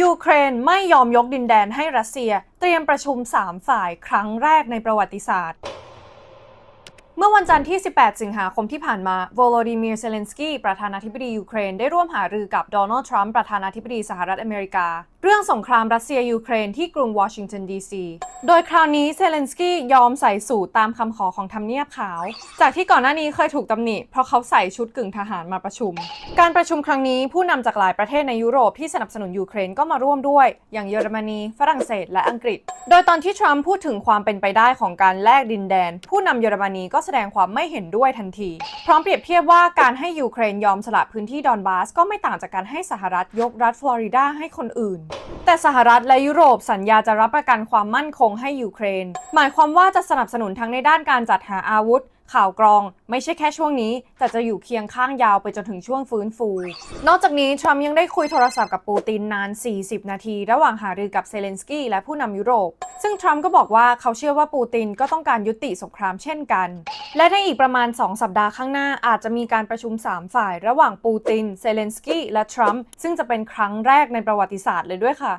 ยูเครนไม่ยอมยกดินแดนให้รัสเซีย เตรียมประชุม 3 ฝ่ายครั้งแรกในประวัติศาสตร์ อวันจันทร์ที่ 18 สิงหาคมที่ผ่านมา โวโลดิมีร์เซเลนสกี้ ประธานาธิบดียูเครน ได้ร่วมหารือกับโดนัลด์ ทรัมป์ ประธานาธิบดีสหรัฐอเมริกา เรื่องสงครามรัสเซียยูเครนที่กรุงวอชิงตันดีซี โดยคราวนี้เซเลนสกี้ยอมใส่สูทตามคำขอของทำเนียบขาว จากที่ก่อนหน้านี้เคยถูกตำหนิ เพราะเขาใส่ชุดกึ่งทหารมาประชุม การประชุมครั้งนี้ผู้นำจากหลายประเทศในยุโรปที่สนับสนุนยูเครนก็มาร่วมด้วย อย่างเยอรมนี ฝรั่งเศส และอังกฤษ โดยตอนที่ทรัมป์พูดถึงความเป็นไปได้ของการแลกดินแดน ผู้นำเยอรมนีก็แสดงความไม่เห็นด้วยทันที พร้อมเปรียบเทียบว่าการให้ยูเครนยอมสละพื้นที่ดอนบาสก็ไม่ต่างจากการให้สหรัฐยกรัฐฟลอริดาให้คนอื่น แต่สหรัฐและยุโรปสัญญาจะรับประกันความมั่นคงให้ยูเครน หมายความว่าจะสนับสนุนทั้งในด้านการจัดหาอาวุธข่าวกรองไม่ใช่แค่ช่วงนี้ แต่จะอยู่เคียงข้างยาวไปจนถึงช่วงฟื้นฟู นอกจากนี้ทรัมป์ยังได้คุยโทรศัพท์กับปูตินนาน 40 นาที ระหว่างหารือกับเซเลนสกี้และผู้นำยุโรป ซึ่งทรัมป์ก็บอกว่าเขาเชื่อว่าปูตินก็ต้องการยุติสงครามเช่นกัน และในอีกประมาณ 2 สัปดาห์ข้างหน้าอาจจะมีการประชุม 3 ฝ่าย ระหว่างปูติน เซเลนสกี้และทรัมป์ซึ่งจะเป็นครั้งแรกในประวัติศาสตร์เลยด้วยค่ะ